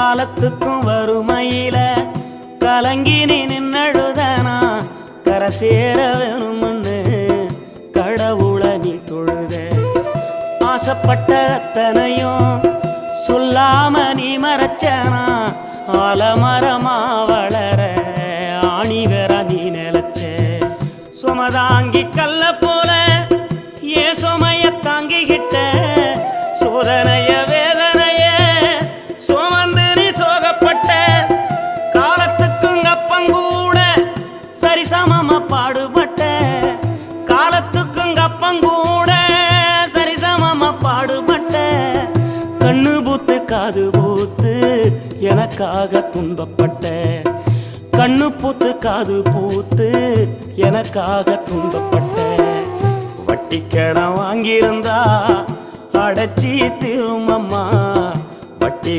காலத்துக்கும் வறுமையில கலங்கி நீ நின்னழுதனா? கரை சேர வேணும்னு கடவுள நீ தொழுத. ஆசைப்பட்ட அத்தனையும் சொல்லாம நீ மறைச்சனா? ஆலமரமா வளர ஆணி வேற நீ நிலச்ச. சுமதாங்கி கல்ல போல சரிசமமா பாடுபட்ட காலத்துக்கும் அப்பங்கூட சரிசமமா பாடுபட்ட கண்ணு பூத்து காது பூத்து எனக்காக துன்பப்பட்ட. கண்ணு பூத்து காது பூத்து எனக்காக துன்பப்பட்ட. வட்டி வாங்கியிருந்தா அடைச்சி திரும்பம்மா.